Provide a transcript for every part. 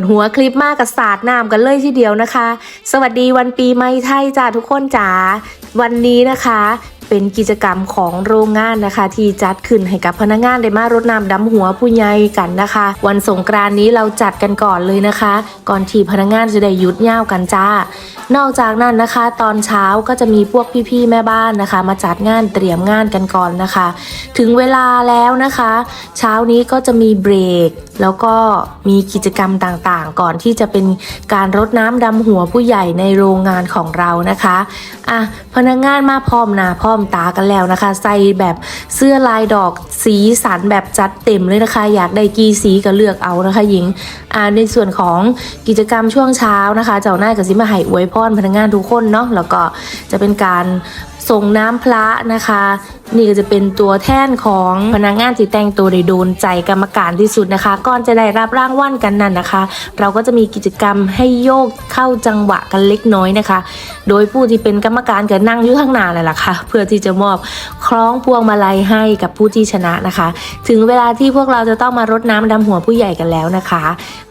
ดหัวคลิปมากกับศาสตร์น้ำกันเลยทีเดียวนะคะ สวัสดีวันปีใหม่ไทยจ้าทุกคนจ๋าวันนี้นะคะเป็นกิจกรรมของโรงงานนะคะ ที่จัดขึ้นให้กับพนักงานได้มารดน้ำดำหัวผู้ใหญ่กันนะคะ วันสงกรานนี้เราจัดกันก่อนเลยนะคะ ก่อนที่พนักงานจะได้หยุดย่าวกันจ้า นอกจากนั้นนะคะ ตอนเช้าก็จะมีพวกพี่ๆแม่บ้านนะคะ มาจัดงานเตรียมงานกันก่อนนะคะ ถึงเวลาแล้วนะคะ เช้านี้ก็จะมีเบรก แล้วก็มีกิจกรรมต่างๆ ก่อนที่จะเป็นการรดน้ำดำหัวผู้ใหญ่ในโรงงานของเรานะคะอะพนักงานมาพร้อมหน้าพร้อมตากันแล้วนะคะ ใส่แบบเสื้อลายดอกสีสันแบบจัดเต็มเลยนะคะ อยากได้กี่สีก็เลือกเอานะคะหญิงอ่าในส่วนของกิจกรรมช่วงเช้านะคะ เจ้าหน้ายก็สิมาให้อวยพรพนักงานทุกคนเนาะแล้วก็จะเป็นการ ส่งน้ำพระนะคะ นี่ก็จะเป็นตัวแทนของพนักงานที่แต่งตัวได้โดนใจกรรมการที่สุดนะคะ ก่อนจะได้รับรางวัลกันนั่นนะคะ เราก็จะมีกิจกรรมให้โยกเข้าจังหวะกันเล็กน้อยนะคะ โดยผู้ที่เป็นกรรมการก็นั่งอยู่ข้างหน้าเลยล่ะค่ะ เพื่อที่จะมอบคล้องพวงมาลัยให้กับผู้ที่ชนะนะคะ ถึงเวลาที่พวกเราจะต้องมารดน้ำดำหัวผู้ใหญ่กันแล้วนะคะ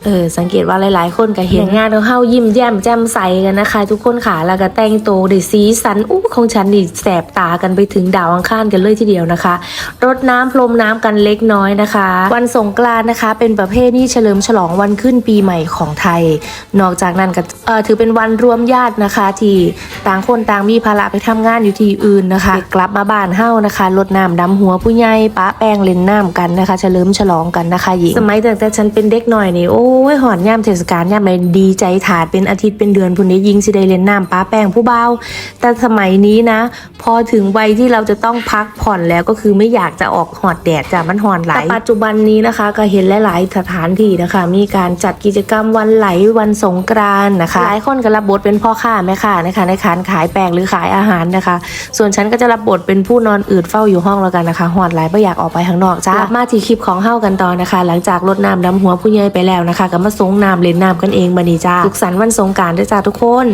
เออสังเกตว่าหลาย ๆ คนก็เห็นงานของเฮายิ้มแย้มแจ่มใสกันนะคะ ทุกคนค่ะแล้วก็แต่งตัวด้วยสีสันอู้ของฉันนี่แสบตากันไปถึงดาวอังคารกันเลยทีเดียวนะคะ รดน้ำพรมน้ำกันเล็กน้อยนะคะ วันสงกรานต์นะคะ เป็นประเพณีเฉลิมฉลองวันขึ้นปีใหม่ของไทย นอกจากนั้นก็เออถือเป็นวันรวมญาตินะคะ ที่ต่างคนต่างมีภาระไปทำงานอยู่ที่อื่นนะคะกลับมาบ้านเฮานะคะรดน้ำดำหัวผู้ใหญ่ปะแป้งเล่นน้ำกันนะคะ เฉลิมฉลองกันนะคะหญิงสมัยตั้งแต่ฉันเป็นเด็กหน่อยนี่โอ้ยหอนย่ามเทศกาลย่ามอะไรดีใจถาดเป็นอาทิตย์เป็นเดือนพุ่นนี้ยิงสิได้เล่นน้ำปะแป้งผู้เบาแต่สมัยนี้นะพอถึงวัยที่เราจะต้องพักผ่อนแล้วก็คือไม่อยากจะออกหอดแดดจ้ะมันหอนไหลแต่ปัจจุบันนี้นะคะ ก็เห็นหลาย ๆ สถานที่นะคะ มีการจัดกิจกรรมวันไหลวันสงกรานต์นะคะหลายคนก็รับบทเป็นพ่อค้าแม่ค้านะคะ ในการขายแป้งหรือขายอาหารนะคะ ส่วนฉันก็จะรับบทเป็นผู้นอนอืดเฝ้าอยู่ห้องแล้วกันนะคะหอดไหลไม่อยากออกไปข้างนอกจ้ากลับมาที่คลิปของเฮ้ากันต่อนะคะ หลังจากรดน้ำดำหัวผู้ใหญ่ไปแล้วนะคะก็มาสงน้ำเล่นน้ำกันเองบันนี้จ้าสุขสันต์วันสงกรารด้วยจ้าทุกคน